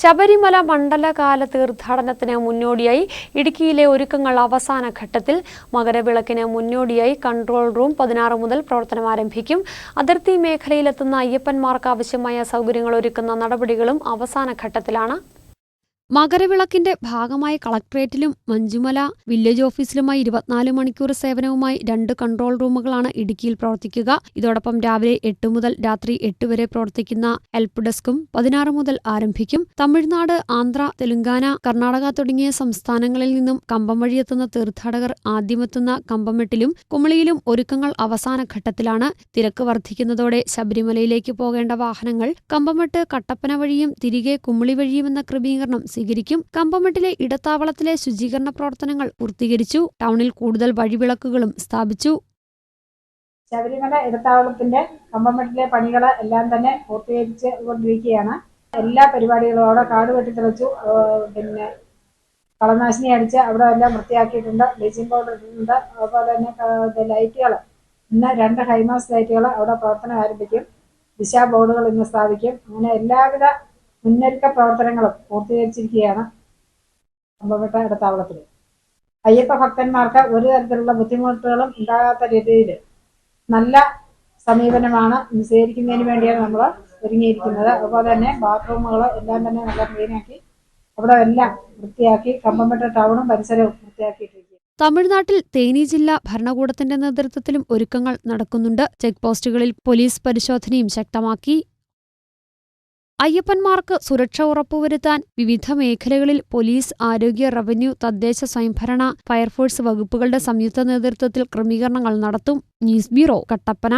ശബരിമല മണ്ഡലകാല തീർത്ഥാടനത്തിന് മുന്നോടിയായി ഇടുക്കിയിലെ ഒരുക്കങ്ങൾ അവസാന ഘട്ടത്തിൽ മകരവിളക്കിന് മുന്നോടിയായി കൺട്രോൾ റൂം പതിനാറ് മുതൽ പ്രവർത്തനം ആരംഭിക്കും. അതിർത്തി മേഖലയിലെത്തുന്ന അയ്യപ്പന്മാർക്ക് ആവശ്യമായ സൗകര്യങ്ങൾ ഒരുക്കുന്ന നടപടികളും അവസാന ഘട്ടത്തിലാണ്. മകരവിളക്കിന്റെ ഭാഗമായി കളക്ട്രേറ്റിലും മഞ്ജുമല വില്ലേജ് ഓഫീസിലുമായി ഇരുപത്തിനാല് മണിക്കൂർ സേവനവുമായി രണ്ട് കൺട്രോൾ റൂമുകളാണ് ഇടുക്കിയിൽ പ്രവർത്തിക്കുക. ഇതോടൊപ്പം രാവിലെ എട്ട് മുതൽ രാത്രി എട്ട് വരെ പ്രവർത്തിക്കുന്ന ഹെൽപ്പ് ഡെസ്കും പതിനാറ് മുതൽ ആരംഭിക്കും. തമിഴ്നാട് ആന്ധ്ര തെലുങ്കാന കർണാടക തുടങ്ങിയ സംസ്ഥാനങ്ങളിൽ നിന്നും കമ്പം വഴിയെത്തുന്ന തീർത്ഥാടകർ ആദ്യമെത്തുന്ന കമ്പമെട്ടിലും കുമളിയിലും ഒരുക്കങ്ങൾ അവസാന ഘട്ടത്തിലാണ്. തിരക്ക് വർദ്ധിക്കുന്നതോടെ ശബരിമലയിലേക്ക് പോകേണ്ട വാഹനങ്ങൾ കമ്പമെട്ട് കട്ടപ്പന വഴിയും തിരികെ കുമളി വഴിയുമെന്ന ക്രമീകരണം സ്വീകരിക്കും. കമ്പമെട്ടിലെ ഇടത്താവളത്തിലെ ശുചീകരണ പ്രവർത്തനങ്ങൾ പൂർത്തീകരിച്ചു. ടൗണിൽ കൂടുതൽ വഴിവിളക്കുകളും സ്ഥാപിച്ചു. ശബരിമല ഇടത്താവളത്തിന്റെ കമ്പമെട്ടിലെ പണികൾ എല്ലാം തന്നെ പൂർത്തീകരിച്ച് കൊണ്ടിരിക്കുകയാണ്. എല്ലാ അവിടെ കാട് വെട്ടിത്തെളിച്ചു പിന്നെ കളനാശിനി അടിച്ച് അവിടെ എല്ലാം വൃത്തിയാക്കിയിട്ടുണ്ട്. ബ്ലീച്ചിങ് പൗഡർ ഇട്ടിട്ടുണ്ട്. അതുപോലെ തന്നെ ലൈറ്റുകൾ. ഇന്ന് രണ്ട് ഹൈമാസ് ലൈറ്റുകൾ അവിടെ പ്രവർത്തനം ആരംഭിക്കും. ദിശാ ബോർഡുകൾ ഇന്ന് സ്ഥാപിക്കും. അങ്ങനെ എല്ലാവിധ മുന്നൊരുക്ക പ്രവർത്തനങ്ങളും പൂർത്തീകരിച്ചിരിക്കുകയാണ് കമ്പമെട്ട ഇടത്താവളത്തിൽ അയ്യപ്പ ഭക്തന്മാർക്ക് ഒരു തരത്തിലുള്ള ബുദ്ധിമുട്ടുകളും ഉണ്ടാകാത്ത രീതിയിൽ നല്ല സമീപനമാണ് സ്വീകരിക്കുന്നതിന് വേണ്ടിയാണ് നമ്മൾ ഒരുങ്ങിയിരിക്കുന്നത്. അതുപോലെ തന്നെ ബാത്റൂമുകൾ എല്ലാം തന്നെ നല്ല ക്ലീനാക്കി അവിടെ എല്ലാം വൃത്തിയാക്കി കമ്പംപെട്ട ടൗണും പരിസരവും വൃത്തിയാക്കിയിട്ടുണ്ട് തമിഴ്നാട്ടിൽ തേനി ജില്ലാ ഭരണകൂടത്തിന്റെ നേതൃത്വത്തിലും ഒരുക്കങ്ങൾ നടക്കുന്നുണ്ട്. ചെക്ക് പോസ്റ്റുകളിൽ പോലീസ് പരിശോധനയും ശക്തമാക്കി. അയ്യപ്പന്മാർക്ക് സുരക്ഷ ഉറപ്പുവരുത്താൻ വിവിധ മേഖലകളിൽ പോലീസ് ആരോഗ്യ റവന്യൂ തദ്ദേശ സ്വയംഭരണ ഫയർഫോഴ്സ് വകുപ്പുകളുടെ സംയുക്ത നേതൃത്വത്തിൽ ക്രമീകരണങ്ങൾ നടത്തും. News bureau Kattappana.